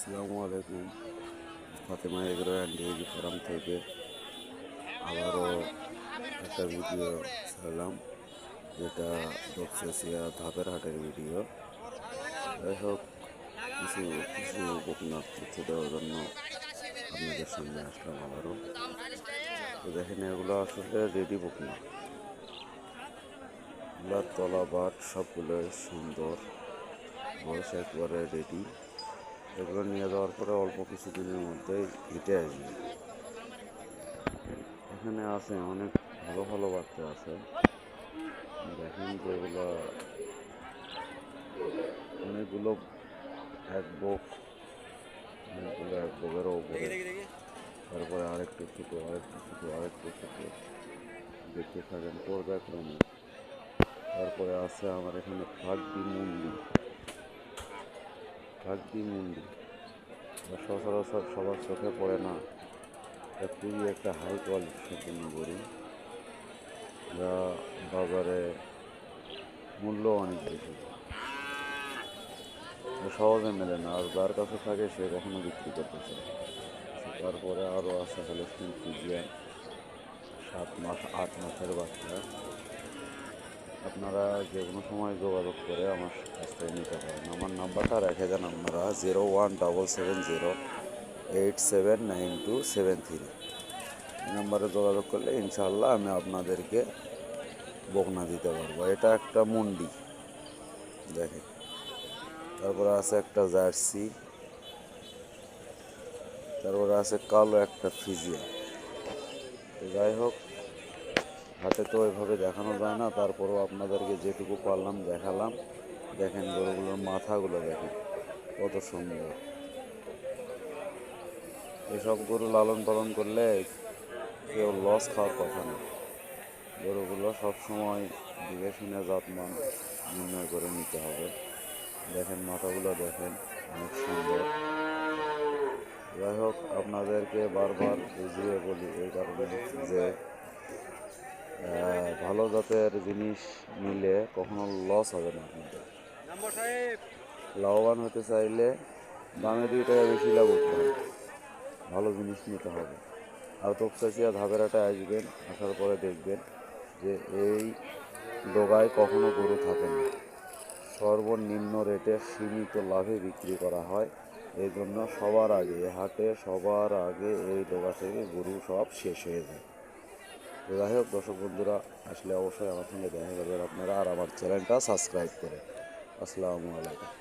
আসসালামু আলাইকুম Fatema agro and dairy farm থেকে আবারও একটা ভিডিও ছাড়লাম, যেটা বক্সেসিয়া ধাপের হাটের ভিডিও যাই হোক, কিছু কিছু বকনা তথ্য দেওয়ার জন্য আপনাদের সামনে আসলাম আবারও। তো দেখেন, এগুলো আসলে রেডি বকনা তলা বাট সবগুলোই সুন্দর, বয়স একবারে রেডি এগুলো নিয়ে যাওয়ার পরে অল্প কিছু দিনের মধ্যেই হিটে আসবে। এখানে আছে অনেক ভালো ভালো বাচ্চা আছে। দেখেন যে এগুলো অনেকগুলো এক বুক, অনেকগুলো এক বুকেরও উপরে। তারপরে আরেকটু ছোটো আরেকটু ছোটো আরেকটু ছোটো। দেখতে থাকেন পর্যায়ক্রমে তারপরে আছে আমার এখানে ফাগদি মুন্ডি ফাগদি মুন্ডি যা সচরাচর সবার চোখে পড়ে না। খুবই একটা হাই কোয়ালিটি সম্পন্ন গরু। যা বাজারে মূল্য অনেক বেশি সহজে মেলে না। আর যার কাছে থাকে সে কখনো বিক্রি করতে চায় তারপরে আরও আছে হলস্টিন সাত মাস, আট মাসের বাচ্চা। আপনারা যে কোনো সময় যোগাযোগ করে আমার কাছ নিতে পারেন। আমার নাম্বারটা রেখে দেন আপনারা, zero one double seven zero eight seven nine two seven three. এই নাম্বারে যোগাযোগ করলে ইনশাল্লাহ আমি আপনাদেরকে বকনা দিতে পারব। এটা একটা মুন্ডি, দেখেন। তারপরে আছে একটা জার্সি, তারপরে আছে কালো একটা ফিজিয়া। যাই হোক হাতে তো ওইভাবে দেখানো যায় না, তারপরেও আপনাদেরকে যেটুকু পারলাম দেখালাম। দেখেন গরুগুলোর মাথাগুলো দেখেন, কত সুন্দর। এসব গরু লালন পালন করলে কেউ লস খাওয়ার কথা না। গরুগুলো সবসময় দেখে শুনে জাতমান নির্ণয় করে নিতে হবে। দেখেন মাথাগুলো দেখেন, অনেক সুন্দর। যাই হোক, আপনাদেরকে বারবার বুঝিয়ে বলি এই কারণে যে ভালো জাতের জিনিস নিলে কখনো লস হবে না আপনাদের। লাভবান হতে চাইলে দামে দুই টাকা বেশি লাভ করতে হবে। ভালো জিনিস নিতে হবে। আর তপসাচিয়া ধাবেরাটা আসবেন আসার পরে দেখবেন যে এই ডোগায় কখনো গরু থাকে না। সর্বনিম্ন রেটে সীমিত লাভে বিক্রি করা হয়। এই জন্য সবার আগে হাটে সবার আগে এই ডোগা থেকে গরু সব শেষ হয়ে যায়। তো যাই হোক, দর্শক বন্ধুরা, আসলে অবশ্যই আমার সঙ্গে দেখা করবেন। আপনারা আর আমার চ্যানেলটা সাবস্ক্রাইব করে আসসালামু আলাইকুম।